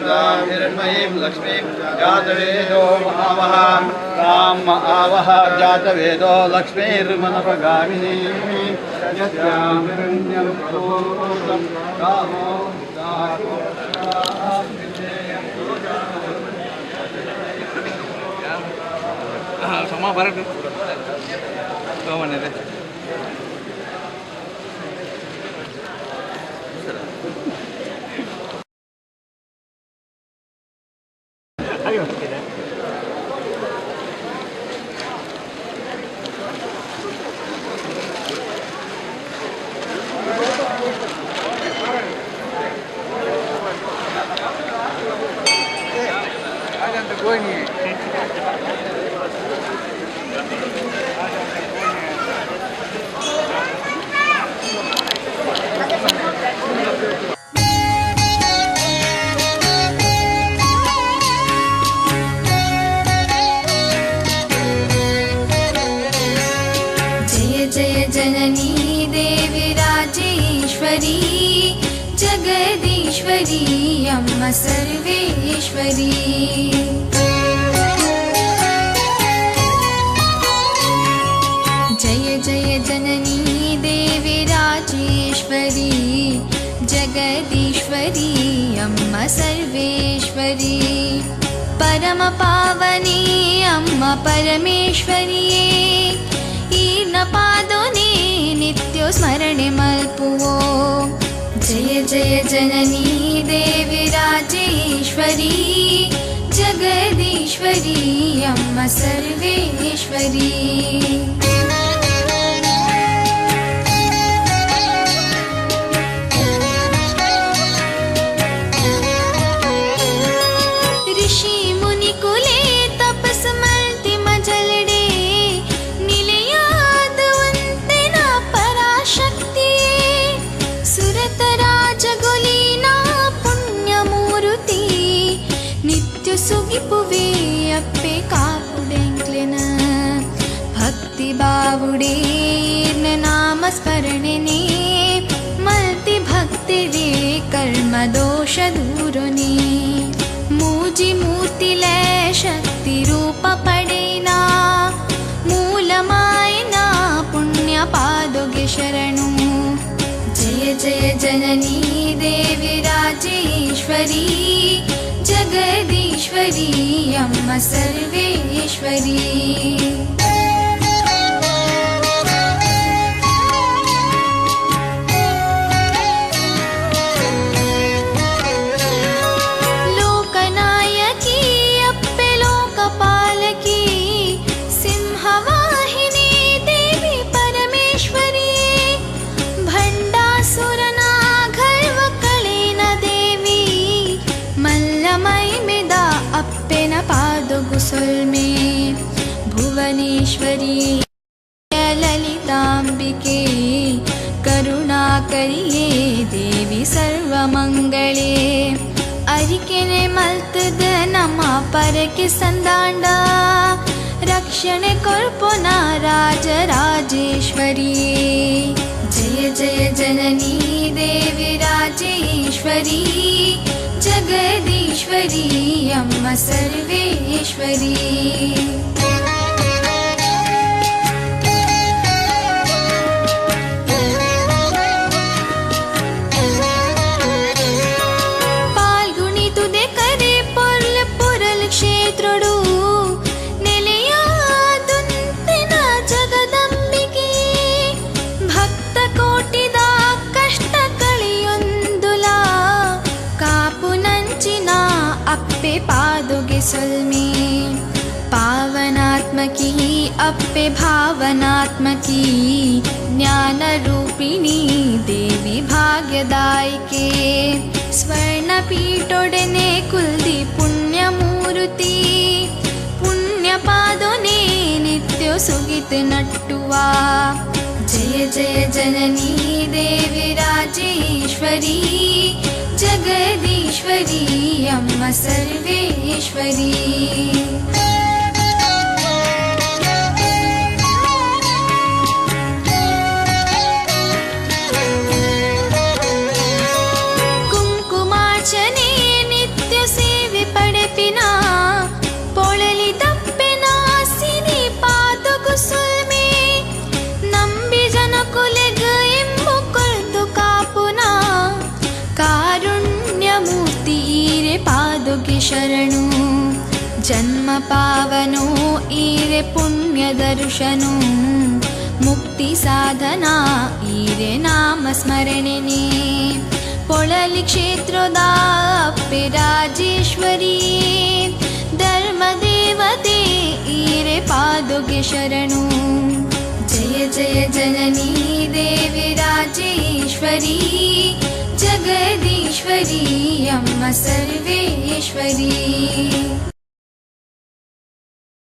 हिरण्मयीं लक्ष्मीं जातवेदो महावः राम आवह जातवेदो लक्ष्मीर्मनपगामिनीं यस्यां हिरण्यं प्रभूतं रामो जातो varios राजेश्वरी जगदीश्वरी अम्म सर्वेश्वरी। जय जय जननी देवी राजेश्वरी जगदीश्वरी अम्म सर्वेश्वरी। परमपावनी अम्म परमेश्वरी जननी देवीराजेश्वरी जगदीश्वरी अम्म सर्वेश्वरी। क्तिबाहुडीर्णनामस्मरणिनी मल्तिभक्तिविकर्मदोषदूरुणि मूजिमूर्तिलय शक्तिरूपपडिना मूलमायना पुण्यपादुगेशरणो। जय जय जननी देविराजेश्वरी जगदीश्वरी अम्म सर्वेश्वरी। पादु गुसुलमे भुवनेश्वरी ललिताम्बिके करुणा करि देवि सर्वमङ्गले। अरिके मल्द नमापरके सन्दाण्डा। रक्षण कुर्पना राज राजेश्वरि। जय जय जननी देवि राजेश्वरी। जग सर्वेश्वरी ल्मे पावनात्मकी अप्यभावनात्मकी ज्ञानरूपिणी देवी भाग्यदायिके। स्वर्णपीठोडने कुलदीपुण्यमूर्ति पुण्यपादोने नित्यसुगितनट्टु वा जय जय जननी देवी राजेश्वरी जगद सर्वेश्वरी अम्म सर्वेश्वरी शरणो जन्म पावनो ईरे पुण्यदर्शनो मुक्तिसाधना ईरे नामस्मरणिनी पोळलिक्षेत्रोदाप्य राजेश्वरी धर्मदेवते ईरे पादुके पादुकशरणो जय जय जननी देवे राजेश्वरी। സർവേശ്വരി അമ്മ സർവേശ്വരി